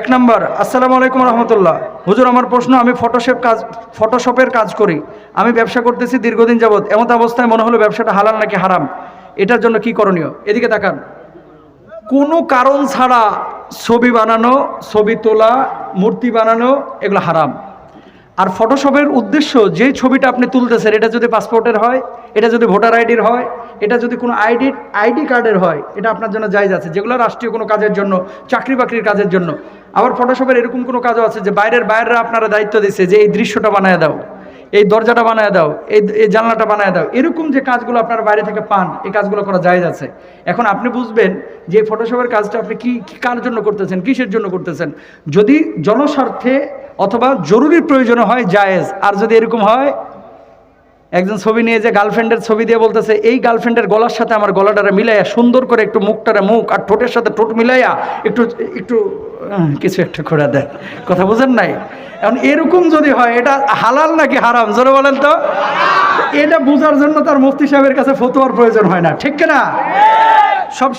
এক নম্বর, আসসালামু আলাইকুম রহমতুল্লাহ। হুজুর, আমার প্রশ্ন, আমি ফটোশপ কাজ ফটোশপের কাজ করি। আমি ব্যবসা করতেছি দীর্ঘদিন যাবৎ। এমন অবস্থায় মনে হলো ব্যবসাটা হালাল নাকি হারাম? এটার জন্য কি করণীয়? এদিকে তাকান। কোনো কারণ ছাড়া ছবি বানানো, ছবি তোলা, মূর্তি বানানো, এগুলো হারাম। আর ফটোশপের উদ্দেশ্য যে ছবিটা আপনি তুলতেছেন, এটা যদি পাসপোর্টের হয়, এটা যদি ভোটার আইডির হয় এটা যদি কোনো আইডি আইডি কার্ডের হয়, এটা আপনার জন্য জায়জ আছে। যেগুলো রাষ্ট্রীয় কোনো কাজের জন্য, চাকরি বাকরির কাজের জন্য। আবার ফটোশপের এরকম কোনো কাজও আছে যে বাইরের বাইরেরা আপনারা দায়িত্ব দিচ্ছে যে এই দৃশ্যটা বানায় দাও, এই দরজাটা বানায় দাও, এই এই জানলাটা বানায় দাও। এরকম যে কাজগুলো আপনারা বাইরে থেকে পান, এই কাজগুলো করা জায়েজ আছে। এখন আপনি বুঝবেন যে ফটোশপের কাজটা আপনি কি, কী কার জন্য করতেছেন, কিসের জন্য করতেছেন। যদি জনস্বার্থে অথবা জরুরি প্রয়োজনে হয় জায়েজ, আর যদি এরকম হয় একজন ছবি নিয়ে যে গার্লফ্রেন্ডের ছবি দিয়ে বলতেছে, এই গার্লফ্রেন্ডের গলার সাথে আমার গলাটারে মিলাইয়া, সুন্দর করে একটু মুখটারে মুখ আর ঠোঁটের সাথে ঠোঁট মিলাইয়া একটু একটু কিছু একটা করে দেয়। কথা বোঝেন নাই? এখন এরকম যদি হয়, এটা হালাল নাকি হারাম? জোরে বলেন তো। এটা বোঝার জন্য তার মুফতি সাহেবের কাছে ফতোয়ার প্রয়োজন হয় না, ঠিক না সব